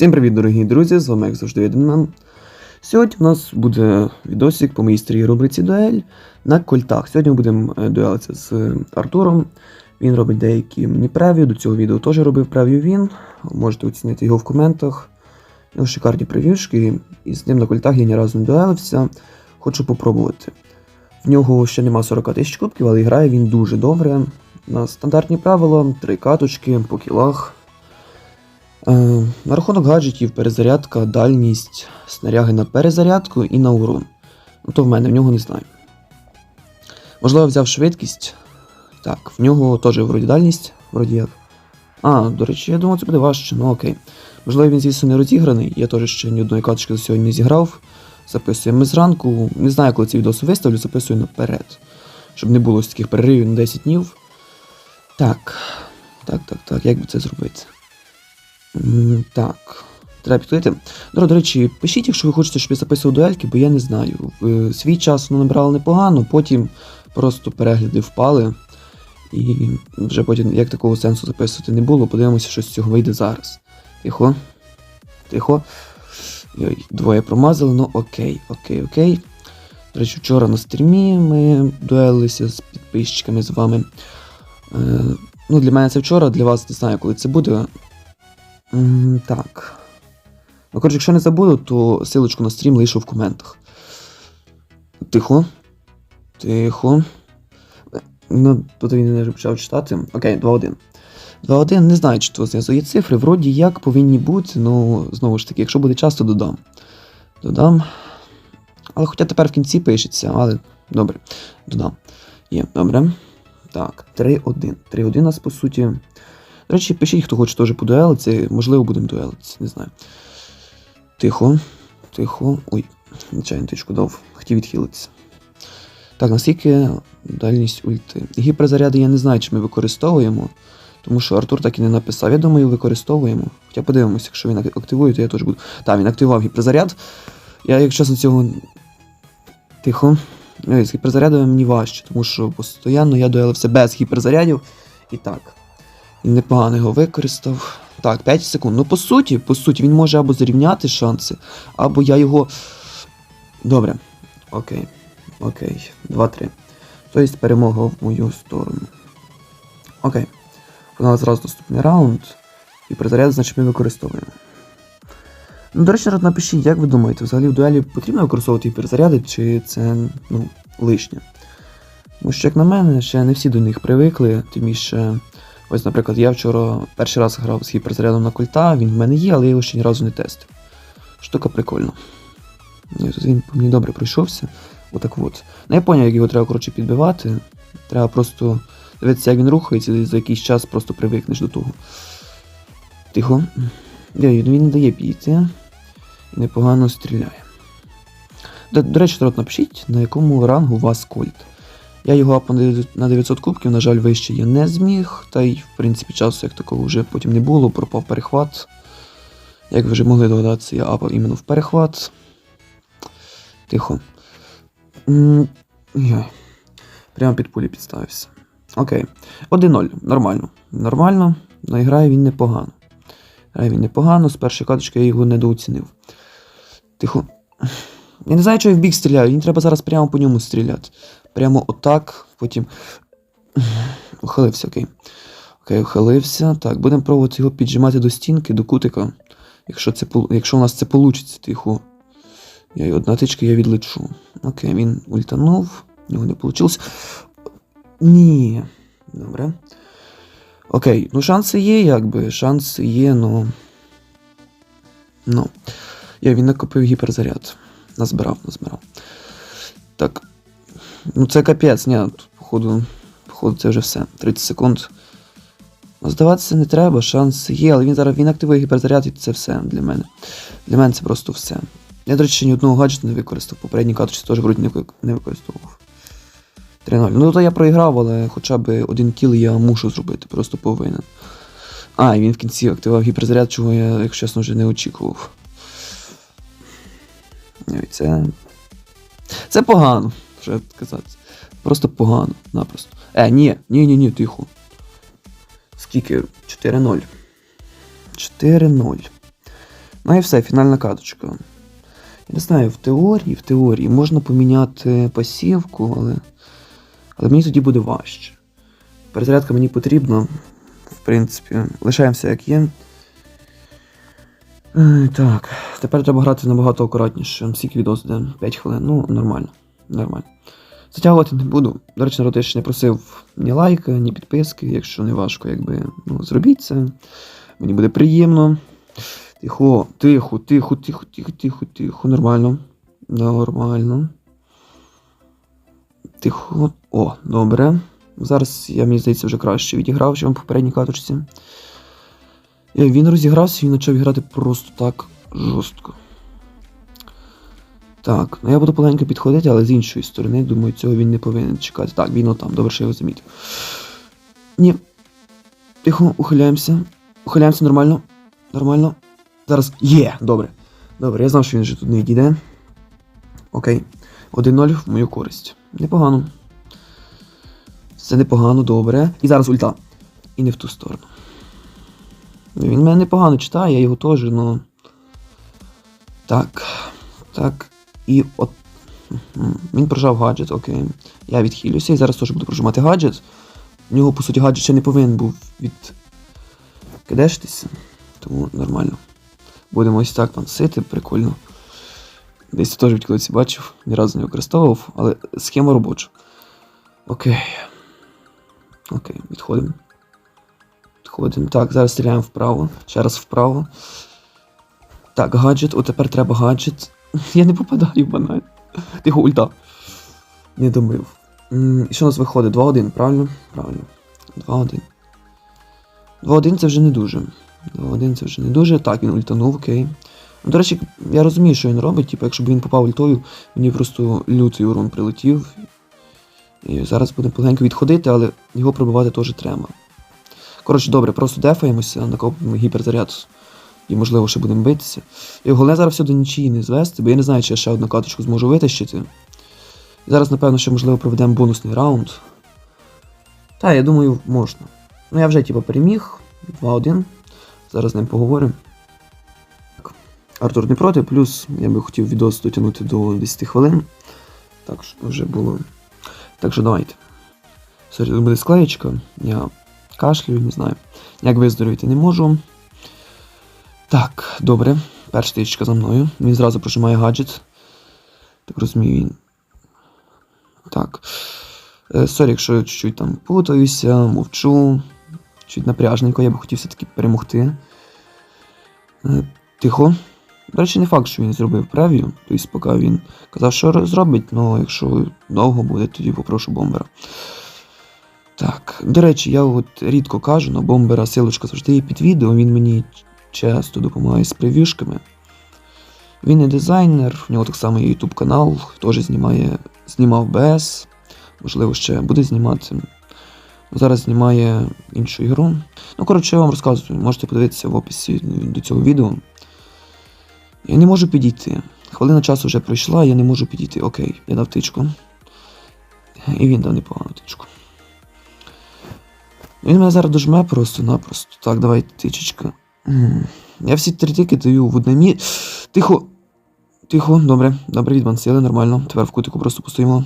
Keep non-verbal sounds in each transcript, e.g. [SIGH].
Всім привіт, дорогі друзі! З вами як завжди Єдинман. Сьогодні у нас буде відосик по моїй старій рубриці дуель на кольтах. Сьогодні ми будемо е, дуелитися з е, Артуром. Він робить деякі мені прев'ю. До цього відео теж робив прев'ю він. Можете оцінити його в коментах. У нього шикарні прев'юшки, і з ним на кольтах я ні разу не дуелився. Хочу попробувати. В нього ще нема 40 тисяч кубків, але грає він дуже добре. На стандартні правила, три каточки по кілах. Е, на рахунок гаджетів, перезарядка, дальність, снаряги на перезарядку і на урон. Ну то в мене в нього не знаю. Можливо, взяв швидкість. Так, в нього теж вроді дальність, вроді як. А, до речі, я думав, це буде важче, ну окей. Можливо, він, звісно, не розіграний. Я теж ще ні одної каточки за сьогодні не зіграв. Записуємо зранку. Не знаю, коли ці відоси виставлю, записую наперед. Щоб не було таких переривів на 10 днів. Так. Так, так, так, як би це зробити? Так. Треба підклеїти. До, до речі, пишіть, якщо ви хочете, щоб я записував дуельки, бо я не знаю. Свій час воно набрало непогано, потім просто перегляди впали. І вже потім як такого сенсу записувати не було. Подивимося, що з цього вийде зараз. Тихо. Тихо. Ой, двоє промазали, ну окей, окей, окей. До речі, вчора на стрімі ми дуелилися з підписчиками з вами. Е, ну, для мене це вчора, для вас не знаю, коли це буде. Так. Ну, коротше, якщо не забуду, то силочку на стрім лишу в коментах. Тихо. Тихо. Ну, тут він не почав читати. Окей, 2-1. 2-1, не знаю, чи то зв'язує цифри. Вроді як повинні бути, ну, знову ж таки, якщо буде час, то додам. Додам. Але хоча тепер в кінці пишеться, але добре, додам. Є, добре. Так, 3-1. 3-1 у нас по суті. До речі, пишіть, хто хоче теж подуелитися, можливо, будемо дуелитися, не знаю. Тихо, тихо. Ой, нечайно тичку дав, хотів відхилитися. Так, наскільки дальність ульти. Гіперзаряди я не знаю, чи ми використовуємо, тому що Артур так і не написав. Я думаю, використовуємо. Хоча подивимося, якщо він активує, то я теж буду. Так, він активував гіперзаряд. Я, якщо чесно, цього. Тихо. Ой, З гіперзарядами мені важче, тому що постійно я дуелився без гіперзарядів. І так. Непогано його використав. Так, 5 секунд. Ну, по суті, по суті, він може або зрівняти шанси, або я його. Добре. Окей. Окей. 2-3. Тобто перемога в мою сторону. Окей. У нас зразу наступний раунд. І призаряд, значить, ми використовуємо. Ну, до речі, народ, напишіть, як ви думаєте, взагалі в дуелі потрібно використовувати гіперзаряди, чи це ну, лишнє? Тому що, як на мене, ще не всі до них привикли, тим більше. Ось, наприклад, я вчора перший раз грав з гіперзарядом на культа, він в мене є, але я його ще ні разу не тестив. Штука прикольна. Він мені добре пройшовся. Отак от. Ну я поняв, як його треба коротше підбивати. Треба просто дивитися, як він рухається, і за якийсь час просто привикнеш до того. Тихо. Він не дає піти. І непогано стріляє. До, до речі, народ, напишіть, на якому рангу у вас кольт. Я його апав на 900 кубків, на жаль, вище я не зміг, та й, в принципі, часу як такого вже потім не було, пропав перехват. Як ви вже могли догадатися, я апав іменно в перехват. Тихо. Прямо під пулі підставився. Окей. 1-0. Нормально. Нормально. але він непогано. Грає він непогано, з першої каточки я його недооцінив. Тихо. Я не знаю, чого я в бік стріляю, він треба зараз прямо по ньому стріляти. Прямо отак, потім. [SIGHS] Ухилився, окей. Окей, ухилився. Так, будемо пробувати його піджимати до стінки, до кутика. Якщо, це, якщо у нас це вийде, тихо. Я й одна тичка я відлечу. Окей, він ультанув, нього не вийшло. Ні. Добре. Окей, ну шанси є, якби. Шанси є, ну. Ну. Я він накопив гіперзаряд. Назбирав, назбирав. Так. Ну це капець, ні, походу, походу, це вже все. 30 секунд. Ну, Здаватися не треба, шанс є, але він зараз він активує гіперзаряд і це все для мене. Для мене це просто все. Я, до речі, ні одного гаджету не використав. Попередній каточці теж не не використовував. 3-0. Ну то я проіграв, але хоча б один кіл я мушу зробити, просто повинен. А, і він в кінці активував гіперзаряд, чого я, якщо чесно, вже не очікував. Ой, Це. Це погано, що казати. Просто погано, напросто. Е, ні, ні, ні, ні, тихо. Скільки? 4-0. 4-0. Ну і все, фінальна каточка. Я не знаю, в теорії, в теорії можна поміняти пасівку, але. Але мені тоді буде важче. Перезарядка мені потрібна. В принципі, лишаємося як є. Е, Так, тепер треба грати набагато акуратніше. Скільки відос йде? 5 хвилин. Ну, нормально. Нормально. Затягувати не буду. До речі, народ, я ще не просив ні лайка, ні підписки. Якщо не важко, якби ну, зробіть це. Мені буде приємно. Тихо, тихо, тихо, тихо, тихо, тихо, тихо. Нормально. Нормально. Тихо. О, добре. Зараз я, мені здається, вже краще відіграв, ніж в попередній каточці. Е, Він розігрався і почав грати просто так жорстко. Так, ну я буду поленько підходити, але з іншої сторони, думаю, цього він не повинен чекати. Так, він отам, добре, що його замітив. Ні. Тихо, ухиляємося. Ухиляємося нормально. Нормально. Зараз. Є! Добре. Добре, я знав, що він вже тут не йде. Окей. 1-0 в мою користь. Непогано. Все непогано, добре. І зараз ульта. І не в ту сторону. Він мене непогано читає, я його теж, ну. Так. Так. І от. Він прожав гаджет, окей. Я відхилюся і зараз теж буду прожимати гаджет. У нього, по суті, гаджет ще не повинен був від. кидешитися. Тому нормально. Будемо ось так пансити, прикольно. Десь теж від колись бачив, ні разу не використовував, але схема робоча. Окей. Окей, відходимо. Відходимо. Так, зараз стріляємо вправо. Ще раз вправо. Так, гаджет, от тепер треба гаджет. [LAUGHS] Я не попадаю в баналь. Тихо, ульта. Не домив. І що у нас виходить? 2-1, правильно? Правильно. 2-1. 2-1 це вже не дуже. 2-1 це вже не дуже. Так, він ультанув, окей. Ну, до речі, я розумію, що він робить. Типу, якщо б він попав ультою, мені просто лютий урон прилетів. І зараз будемо полегенько відходити, але його пробивати теж треба. Коротше, добре, просто дефаємося, накопимо гіперзаряд. І, можливо, ще будемо битися. І головне зараз все до нічиї не звести, бо я не знаю, чи я ще одну каточку зможу витащити. Зараз, напевно, ще, можливо, проведемо бонусний раунд. Та, я думаю, можна. Ну, я вже, типу, переміг. 2-1. Зараз з ним поговоримо. Так. Артур не проти, плюс я би хотів відос дотягнути до 10 хвилин. Так, щоб вже було. Так що давайте. Сорі, буде склеєчка. Я кашлюю, не знаю. Як виздоровіти не можу. Так, добре. Перша тичка за мною. Він зразу прожимає гаджет. Так розумію він. Так. Е, Сорі, якщо я чуть-чуть там путаюся, мовчу. Чуть напряжненько, я би хотів все-таки перемогти. Е, Тихо. До речі, не факт, що він зробив прев'ю. Тобто, поки він казав, що зробить, але якщо довго буде, тоді попрошу бомбера. Так, до речі, я от рідко кажу, на бомбера силочка завжди є під відео, він мені часто допомагає з прев'юшками. Він не дизайнер, в нього так само є YouTube канал, теж знімає, знімав БС, можливо, ще буде знімати. Зараз знімає іншу ігру. Ну, коротше, я вам розказую, можете подивитися в описі до цього відео. Я не можу підійти. Хвилина часу вже пройшла, я не можу підійти. Окей, я дав тичку. І він дав непогану тичку. Він мене зараз дожме просто-напросто. Так, давай тичечка. Я всі три тики даю в одне. Тихо. Тихо, добре, добре, відбансили, нормально. Тепер в кутику просто постоїмо.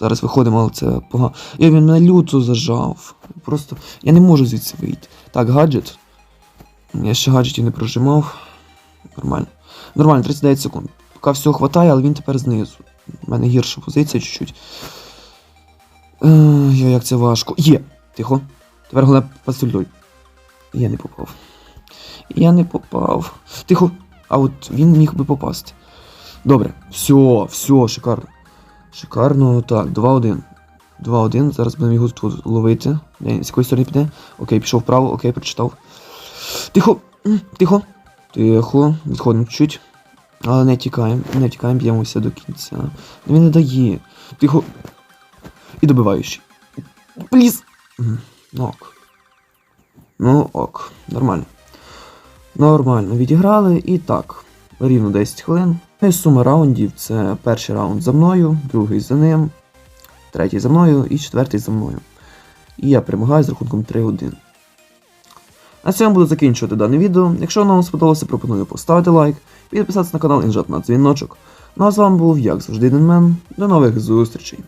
Зараз виходимо, але це погано. Я він мене люто зажав. Просто. Я не можу звідси вийти. Так, гаджет. Я ще гаджетів не прожимав. Нормально. Нормально, 39 секунд. Поки всього хватає, але він тепер знизу. У мене гірша позиція чуть-чуть. Е, як це важко. Є! Тихо. Тепер головне пасульдой. Я не попав. Я не попав. Тихо. А от він міг би попасти. Добре. Все, все, шикарно. Шикарно. Так, 2-1. 2-1. Зараз будемо його тут ловити. З якої сторони піде? Окей, пішов вправо, окей, прочитав. Тихо! Тихо. Тихо. Відходимо чуть. Але не тікаємо, не тікаємо, б'ємося до кінця. Він не дає. Тихо. І добиваючий. Пліз. Ну ок. Ну ок. Нормально. Нормально відіграли і так. Рівно 10 хвилин. І сума раундів це перший раунд за мною, другий за ним, третій за мною і четвертий за мною. І я перемагаю з рахунком 3-1. На цьому буду закінчувати дане відео. Якщо воно вам сподобалося, пропоную поставити лайк, підписатися на канал і нажати на дзвіночок. Ну а з вами був, як завжди, Денмен. До нових зустрічей!